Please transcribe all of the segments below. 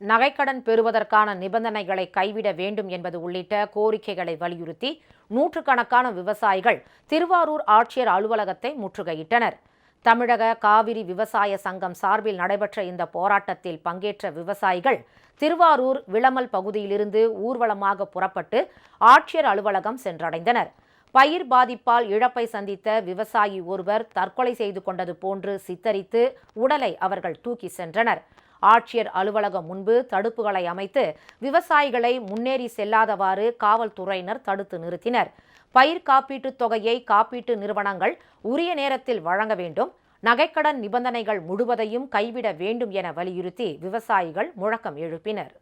நகைக்கடன் பெறுவதற்கான நிபந்தனைகளை கைவிட வேண்டும் என்பது உள்ளிட்ட கோரிக்கைகளை வலியுறுத்தி நூற்றுக்கணக்கான விவசாயிகள் திருவாரூர் ஆட்சியர் அலுவலகத்தை முற்றுகையிட்டனர். தமிழக காவிரி விவசாய சங்கம் சார்பில் நடைபெற்ற இந்த போராட்டத்தில் பங்கேற்ற விவசாயிகள் திருவாரூர் விளமல் பகுதியிலிருந்து ஊர்வலமாக புறப்பட்டு ஆட்சியர் அலுவலகம் சென்றடைந்தனர். பயிர் பாதிப்பால் இழப்பை சந்தித்த விவசாயி ஒருவர் தற்கொலை செய்து கொண்டது போன்று சித்தரித்து உடலை அவர்கள் தூக்கி சென்றனர். ஆட்சியர் அலுவலகம் முன்பு தடுப்புகளை அமைத்து விவசாயிகளை முன்னேறி செல்லாதவாறு காவல்துறையினர் தடுத்து நிறுத்தினர். பயிர் காப்பீட்டுத் தொகையை காப்பீட்டு நிறுவனங்கள் உரிய நேரத்தில் வழங்க வேண்டும். நகைக்கடன் நிபந்தனைகள் முழுவதையும் கைவிட வேண்டும் என வலியுறுத்தி விவசாயிகள் முழக்கம் எழுப்பினர்.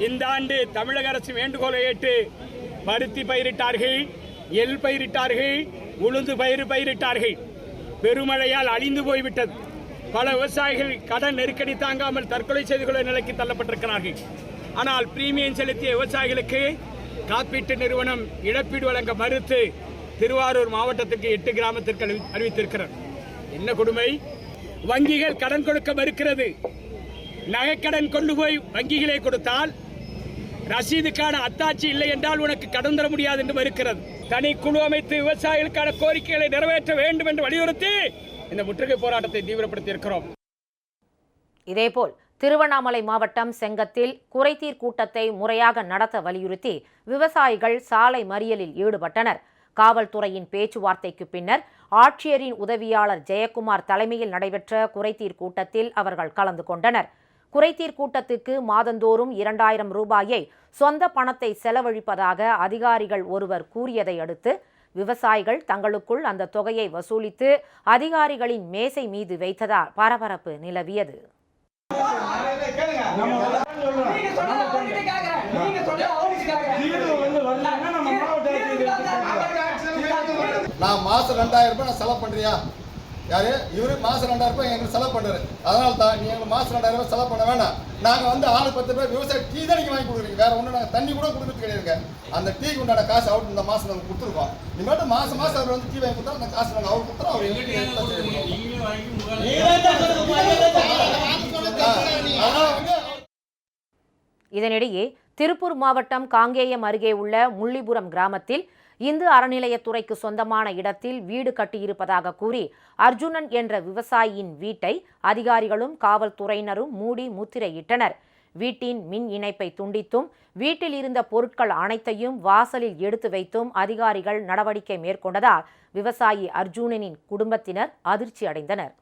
இந்த ஆண்டு தமிழக அரசு வேண்டுகோளை ஏற்று பருத்தி பயிரிட்டார்கள் எள் பயிரிட்டார்கள் உளுந்து பயிர் பயிரிட்டார்கள். பெருமழையால் அழிந்து போய்விட்டது. பல விவசாயிகள் கடன் நெருக்கடி தாங்காமல் தற்கொலை செய்து கொள்ள நிலைக்கு தள்ளப்பட்டிருக்கிறார்கள். ஆனால் பிரீமியம் செலுத்திய விவசாயிகளுக்கு காப்பீட்டு நிறுவனம் இழப்பீடு வழங்க மறுத்து திருவாரூர் மாவட்டத்திற்கு எட்டு கிராமத்திற்கு அறிவி- என்ன கொடுமை? வங்கிகள் கடன் கொடுக்க மறுக்கிறது. நகைக்கடன் கொண்டு போய் வங்கிகளே கொடுத்தால் ரசீதுக்கான அத்தாட்சி இல்லை என்றால் உனக்கு கடன் தர முடியாது என்று மறுக்கிறது. தனி குழு அமைத்து விவசாயிகளுக்கான கோரிக்கைகளை நிறைவேற்ற வேண்டும் என்று வலியுறுத்தி இந்த முற்றுகை போராட்டத்தை தீவிரப்படுத்தி இருக்கிறோம். இதேபோல் திருவண்ணாமலை மாவட்டம் செங்கத்தில் குறைதீர் கூட்டத்தை முறையாக நடத்த வலியுறுத்தி விவசாயிகள் சாலை மறியலில் ஈடுபட்டனர். காவல்துறையின் பேச்சுவார்த்தைக்கு பின்னர் ஆட்சியரின் உதவியாளர் ஜெயக்குமார் தலைமையில் நடைபெற்ற குறைதீர் கூட்டத்தில் அவர்கள் கலந்து கொண்டனர். குறைதீர் கூட்டத்துக்கு மாதந்தோறும் இரண்டாயிரம் ரூபாயை சொந்த பணத்தை செலவழிப்பதாக அதிகாரிகள் ஒருவர் கூறியதை அடுத்து விவசாயிகள் தங்களுக்குள் அந்த தொகையை வசூலித்து அதிகாரிகளின் மேசை மீது வைத்ததால் பரபரப்பு நிலவியது. நான் மாசம் ரெண்டாயிரம் ரூபாய் நான் செலவு பண்றியா? யாரு? இவரு மாசம் ரெண்டாயிரம் ரூபாய் எங்களுக்கு செலவு பண்றாரு. அதனால தான் நீ எங்களுக்கு மாசம் ரெண்டாயிரம் ரூபாய் செலவு பண்ண வேணாம். நாங்க வந்து ஆளு பத்து ரூபாய் விவசாய டீ தான் நீங்க வாங்கி கொடுக்குறீங்க. வேற ஒண்ணு நாங்க தண்ணி கூட கொடுக்கறது கிடையாதுங்க. அந்த டீக்கு உண்டான காசு அவருக்கு இந்த மாசம் நாங்க கொடுத்துருக்கோம். நீ மட்டும் மாசம் மாசம் அவர் வந்து டீ வாங்கி கொடுத்தா அந்த காசு நாங்க அவர் கொடுத்துறோம் அவர் எங்களுக்கு எங்களுக்கு அதனால வந்து இதனிடையே திருப்பூர் மாவட்டம் காங்கேயம் அருகே உள்ள முள்ளிபுரம் கிராமத்தில் இந்து அறநிலையத்துறைக்கு சொந்தமான இடத்தில் வீடு கட்டியிருப்பதாக கூறி அர்ஜுனன் என்ற விவசாயியின் வீட்டை அதிகாரிகளும் காவல்துறையினரும் மூடி முத்திரையிட்டனர். வீட்டின் மின் இணைப்பை துண்டித்தும் வீட்டில் இருந்த பொருட்கள் அனைத்தையும் வாசலில் எடுத்து வைத்தும் அதிகாரிகள் நடவடிக்கை மேற்கொண்டதால் விவசாயி அர்ஜுனனின் குடும்பத்தினர் அதிர்ச்சி அடைந்தனர்